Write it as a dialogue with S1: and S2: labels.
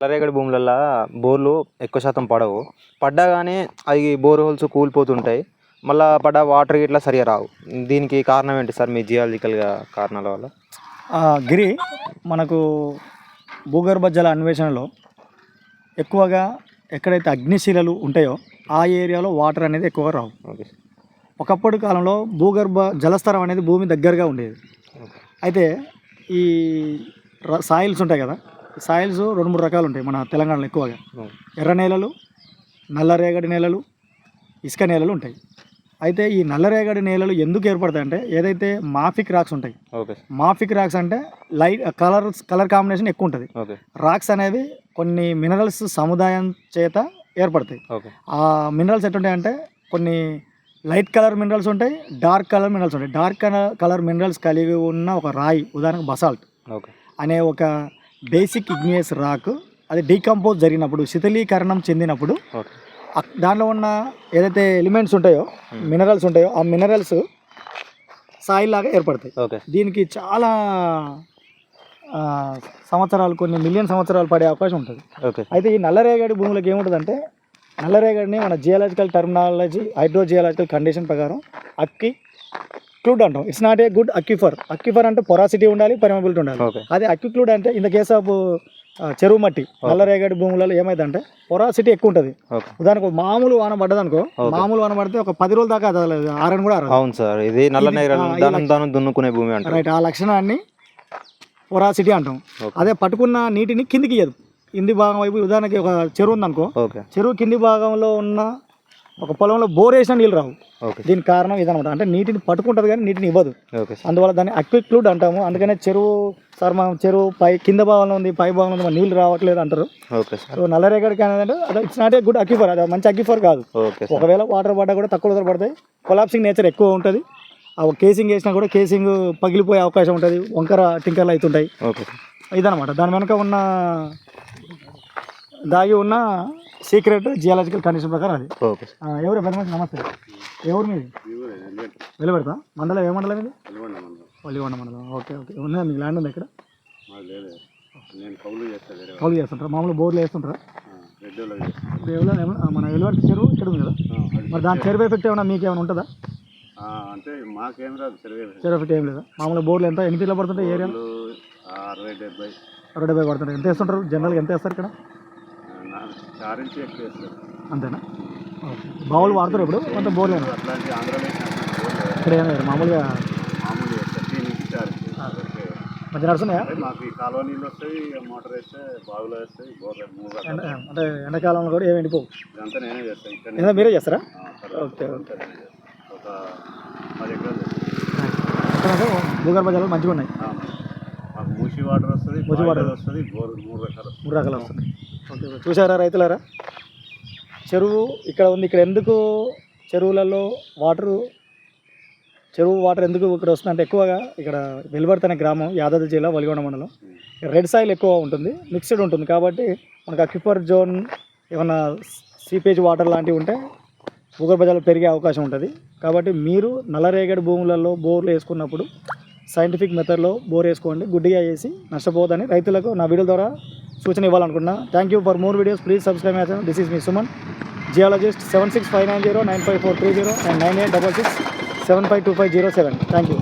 S1: నల్లరేగడి భూములల్లో బోర్లు ఎక్కువ శాతం పడవు. పడ్డా కానీ అవి బోర్ హోల్స్ కూలిపోతుంటాయి. మళ్ళా పడ్డ వాటర్ ఇట్లా సరిగా రావు. దీనికి కారణం ఏంటి సార్ మీ జియాలజికల్గా కారణాల వల్ల?
S2: గిరి మనకు భూగర్భ జల అన్వేషణలో ఎక్కువగా ఎక్కడైతే అగ్నిశీలలు ఉంటాయో ఆ ఏరియాలో వాటర్ అనేది ఎక్కువగా రావు.
S1: ఓకే
S2: ఒకప్పటి కాలంలో భూగర్భ జలస్తరం అనేది భూమి దగ్గరగా ఉండేది. అయితే ఈ సాయిల్స్ ఉంటాయి కదా సాయిల్స్ రెండు మూడు రకాలు ఉంటాయి మన తెలంగాణలో ఎక్కువగా. ఎర్ర నేలలు నల్లరేగడి నేలలు ఇసుక నేలలు ఉంటాయి. అయితే ఈ నల్లరేగడి నేలలు ఎందుకు ఏర్పడతాయంటే ఏదైతే మాఫిక్ రాక్స్ ఉంటాయి మాఫిక్ రాక్స్ అంటే లైట్ కలర్ కలర్ కాంబినేషన్ ఎక్కువ ఉంటుంది రాక్స్ అనేవి కొన్ని మినరల్స్ సముదాయం చేత ఏర్పడతాయి. ఆ మినరల్స్ ఎట్లుంటాయంటే కొన్ని లైట్ కలర్ మినరల్స్ ఉంటాయి డార్క్ కలర్ మినరల్స్ ఉంటాయి. డార్క్ కలర్ మినరల్స్ కలిగి ఉన్న ఒక రాయి ఉదాహరణకు బసాల్ట్ అనే ఒక బేసిక్ ఇగ్నియస్ రాక్ అది డీకంపోజ్ జరిగినప్పుడు శిథిలీకరణం చెందినప్పుడు దాంట్లో ఉన్న ఏదైతే ఎలిమెంట్స్ ఉంటాయో మినరల్స్ ఉంటాయో ఆ మినరల్స్ సాయిల్ లాగా ఏర్పడతాయి.
S1: ఓకే.
S2: దీనికి చాలా సంవత్సరాలు కొన్ని మిలియన్ సంవత్సరాలు పడే అవకాశం ఉంటుంది.
S1: ఓకే.
S2: అయితే ఈ నల్లరేగడి భూములకు ఏముంటుందంటే నల్లరేగడిని మన geological terminology hydro geological condition ప్రకారం అక్కి క్లూడ్ అంటాం. It's not a good aquifer aquifer అంటే పొరాసిటీ ఉండాలి పర్మబిలిటీ ఉండాలి. అదే అక్యుక్లూడ్ అంటే ఇన్ ద కేస్ ఆఫ్ చెరువు మట్టి నల్లరేగడి భూములలో ఏమైందంటే పొరాసిటీ ఎక్కువ ఉంటుంది. ఉదాహరణకు మామూలు వాన పడ్డదనుకో
S1: Okay.
S2: మామూలు వాన పడితే ఒక పది రోజుల దాకా ఆరని కూడా
S1: అవును సార్ ఇది నల్ల దున్నుకునే భూమి అంటారు.
S2: రైట్ ఆ లక్షణాన్ని పొరాసిటీ అంటాం. అదే పట్టుకున్న నీటిని కిందికి ఇయ్యదు. కింది భాగం వైపు ఉదాహరణకి ఒక చెరువు ఉందనుకో చెరువు కింది భాగంలో ఉన్న ఒక పొలంలో బోర్ వేసిన నీళ్ళు రావు.
S1: ఓకే.
S2: దీనికి కారణం ఇదనమాట అంటే నీటిని పట్టుకుంటుంది కానీ నీటిని ఇవ్వదు. అందువల్ల దాన్ని అక్విక్లూడ్ అంటాము. అందుకనే చెరువు సార్ మనం చెరువు పై కింద భాగంలో ఉంది పై భాగంలో ఉంది నీళ్ళు రావట్లేదు అంటారు. సో నల్లరేగడికి అనేది అది it's not a good aquifer. అది మంచి అక్విఫర్ కాదు. ఒకవేళ వాటర్ పడ్డా కూడా తక్కువ పడతాయి. కొలాప్సింగ్ నేచర్ ఎక్కువ ఉంటుంది. ఆ కేసింగ్ వేసినా కూడా కేసింగ్ పగిలిపోయే అవకాశం ఉంటుంది. వంకర టింకర్లు అవుతుంటాయి ఇదనమాట దాని వెనక ఉన్న దాగి ఉన్న సీక్రెట్ జియాలజికల్ కండిషన్ ప్రకారం అది.
S1: ఓకే
S2: ఎవరు పెద్ద మనిషి నమస్తే. ఎవరు మీది? వెలువెడతా మండలం ఏ మండలం ఇది? వలిగొండ మండలం. Okay okay. ఉన్నదా మీకు ల్యాండ్ ఉంది ఇక్కడ?
S3: కౌలు చేస్తా వేరే
S2: కౌలు చేస్తుంటారా? మామూలు బోర్లు వేస్తుంటారా? మన వెలువడి చెరువు ఇక్కడ ఉంది కదా? మరి దాని చెరువు ఎఫెక్ట్ ఏమైనా మీకు ఏమైనా ఉంటుందా?
S3: అంటే మాకేం రాదు
S2: చెరువు ఎఫెక్ట్ ఏం లేదా? మామూలు బోర్లు ఎంత? ఎన్ని తీర్లు పడుతుంటాయి ఏరియా
S3: అరవై డెబ్బై.
S2: అరవై డెబ్బై పడుతుంటాయి. ఎంత వేస్తుంటారు? జనరల్గా ఎంత వేస్తారు ఇక్కడ?
S3: ఎక్కువ
S2: అంతేనా? ఓకే. బావులు వాడతారు ఇప్పుడు? కొంత బోర్లు ఏనా?
S3: అట్లాంటి ఆంధ్రలో
S2: ఇక్కడ ఏం లేదు. మామూలుగా
S3: మామూలు వేస్తారు టీ నుంచి చార్ ఇంచి.
S2: మంచిగా నడుస్తున్నాయా?
S3: అదే మాకు ఈ కాలువ నీళ్ళు వస్తాయి మోటార్ వేస్తే బావిలో వేస్తాయి బోర్ మూడు
S2: అంటే ఎండాకాలంలో కూడా ఏమి ఎండిపోవు.
S3: ఇదంతా నేనే చేస్తాను ఇక్కడ
S2: మీరే చేస్తారా?
S3: Okay
S2: okay.
S3: ఒక పది ఎకరాలు చేస్తాను.
S2: ఇక్కడ భూగర్భ జలాలు మంచిగా ఉన్నాయి
S3: మూసి వాటర్ వస్తుంది
S2: మూసి వాటర్.
S3: వస్తుంది బోర్ మూడు రకాలు వస్తుంది.
S2: మూడు రకాలు ఓకే. చూసారా రైతులారా? చెరువు ఇక్కడ ఉంది. ఇక్కడ ఎందుకు చెరువులలో వాటరు చెరువు వాటర్ ఎందుకు ఇక్కడ వస్తుందంటే ఎక్కువగా ఇక్కడ వెలువడుతున్న గ్రామం యాదాద్రి జిల్లా వలిగొండ మండలం. రెడ్ సాయిల్ ఎక్కువ ఉంటుంది మిక్స్డ్ ఉంటుంది కాబట్టి మనకు అక్యుపర్ జోన్ ఏమన్నా సీపేజ్ వాటర్ లాంటివి ఉంటే భూగర్భ జలం పెరిగే అవకాశం ఉంటుంది. కాబట్టి మీరు నల్లరేగడి భూములలో బోర్లు వేసుకున్నప్పుడు సైంటిఫిక్ మెథడ్లో బోర్ వేసుకోండి. గుడ్డిగా వేసి నష్టపోదని రైతులకు నా వీడియో ద్వారా సూచన ఇవ్వాలనుకున్నా thank you for more videos please subscribe my channel this is me Suman geologist seven six five nine zero nine five four three zero and nine eight double six seven five two five zero seven thank you